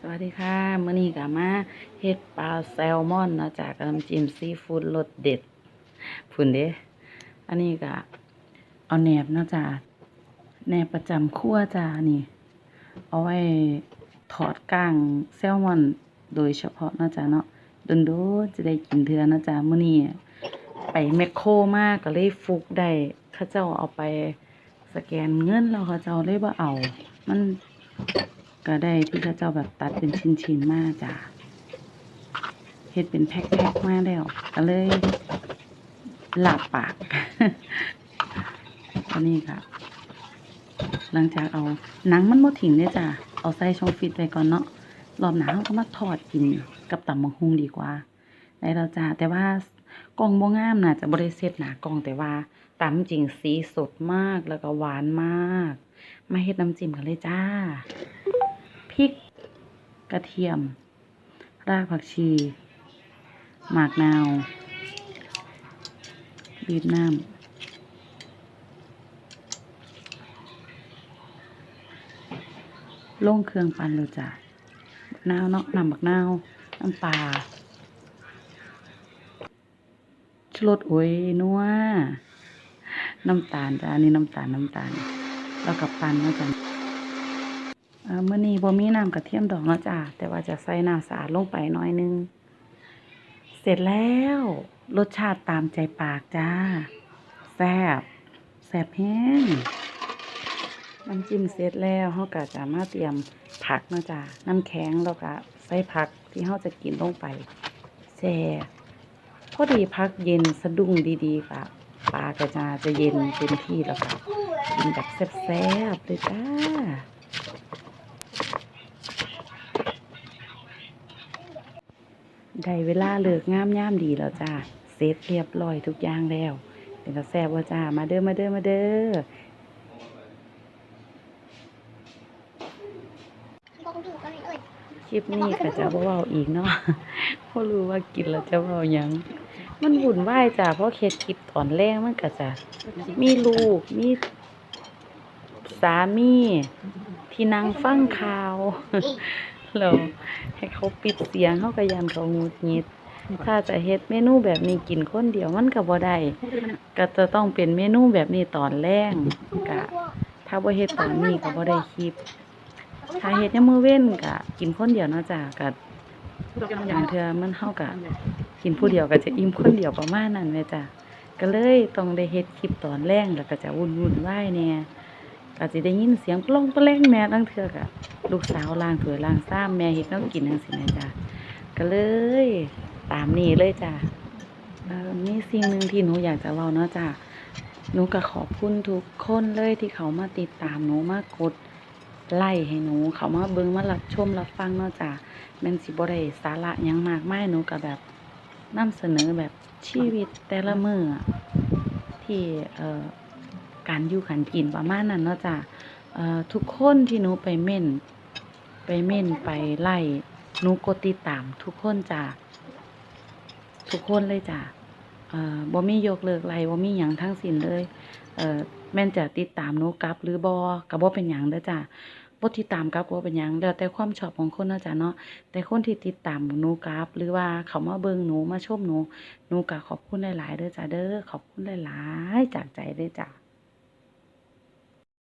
สวัสดีค่ะมื้อนี้ก็มาเฮ็ดปลาแซลมอนเนาะจากน้ำจิ้มซีฟู้ดรสเด็ดพุ่นเด้อันนี้ก็เอาแหนบเนาะจ้ะแหนบประจำครัวจ้านี่ เอาไว้ถอดก้างแซลมอนโดยเฉพาะเนาะจ้ะเนาะดนๆจะได้กินเทือนะจ้ะมื้อนี้ไปแมคโครมาก็เลยฟุกได้เขาเจ้าเอาไปสแกนเงินแล้วเขาเจ้าเลยบ่เอา มัน ก็ได้ที่เขาเจ้าแบบตัดเป็นชิ้นๆ มากจ้ะเฮ็ดเป็นแพ็คๆมากแล้วก็เลยหลับปากอันนี้ค่ะ หลังจากเอาหนังมันบ่ถิ่งเลยจ้ะ เอาใส่ช่องฟิตไว้ก่อนเนาะ รอบหนาเราก็มาทอดกินกับตำบักหุ่งดีกว่า ได้แล้วจ้ะ แต่ว่ากล่องบ่งามน่ะจะบ่ได้เซตหนากล่องแต่ว่าตามจริงสีสดมากแล้วก็หวานมาก มาเฮ็ดน้ำจิ้มกันเลยจ้า พริก กระเทียม รากผักชี หมากนาวบีบน้ำลงเครื่องปั่นเลยจ้ะนาวเนาะน้ำบักนาวน้ำปลาชรสโอ้ยนัวน้ำตาลจ้ะอันนี้น้ำตาลน้ำตาล แล้วกับปั่นเนาะจ้ะ เมื้อนี้บ่มีน้ำกระเทียมดอกนะจ้ะแต่ว่าจะใส่น้ำสะอาดลงไปน่อยนึง เสร็จแล้ว รสชาติตามใจปากจ้า แซ่บแซ่บแห้งน้ำจิ้มเสร็จแล้วเฮาก็จะมาเตรียมผักนะจ้ะน้ำแข็งแล้วก็ใส่ผักที่เฮาจะกินลงไปแซ่บพอดีพักเย็นสะดุ้งดีๆค่ะปลาก็จะจะเย็นเต็มที่แล้วค่ะกินแบบแซ่บๆเลยจ้า ได้เวลาเลิกงามย่ามดีแล้วจ้าเสร็จเรียบร้อยทุกอย่างแล้วเป็นตาแซ่บว่าจ้ามาเด้อมาเด้อมาเด้อคลิปนี้ก็จะเว้าอีกเนาะเพราะรู้ว่ากินแล้วจะเว้ายัง มันวุ่นวายจ้าเพราะเคสคลิปตอนแรกมันก็จะมีลูกมีสามีที่นั่งฟังข่าว แล้วให้เขาปิดเสียงเขาก็ยันเขางุดงิด ถ้าจะเฮ็ดเมนูแบบนี้กินคนเดียวมันก็บ่ได้ก็จะต้องเป็นเมนูแบบนี้ตอนแรกก็ถ้าบ่เฮ็ดตอนนี้ก็บ่ได้คลิป ถ้าเฮ็ดยามมื้อเว้นก็กินคนเดียวเนาะจ้ะก็อย่างเธอมันเฮาก็กินผู้เดียวก็จะอิ่มคนเดียวประมาณนั้นแหละจ้ะก็เลยต้องได้เฮ็ดคลิปตอนแรกแล้วก็จะวุ่นๆวายแหน่ก็สิได้ยินเสียงปล้องปะแรงแม่ลางเทือก็ ลูกสาวล้างถวยล้างซ้ำแม่เฮ็ดแนวกินจังซี่นะจ้ะก็เลย ตามนี้เลยจ้ะมีสิ่งหนึ่งที่หนูอยากจะเว้าเนาะจ้ะหนูก็ขอบคุณทุกคนเลยที่เขามาติดตามหนูมากดไล่ให้หนู เขามาเบิ่งมารับชมรับฟังเนาะจ้ะแม่นสิบ่ได้สาระยังมากไมายหนูก็แบบนำเสนอแบบชีวิตแต่ละมือที่เอ่อการอยู่การกินประมาณนั้นเนาะจ้ะเอ่อทุกคนที่หนูไปเม่น ไปเม่นไปไล่หนูกดติดตามทุกคนจ้ะทุกคนเลยจ้ะเอ่อบ่มียกเลิกไล่บ่มีหยังทั้งสิ้นเลยเออแม่นจะติดตามหนูกลับ หรือบ่ก็บ่เป็นหยังเด้อจ้ะบ่ติดตามกับบ่เป็นหยังแล้วแต่ความชอบของคนเนาะจ้ะเนาะแต่คนที่ติดตามหนูกลับ หรือว่าเขามาเบิ่งหนูมาชมหนูหนูก็ขอบคุณหลายๆเด้อจ้ะเด้อขอบคุณหลายๆจากใจเด้อจ้ะ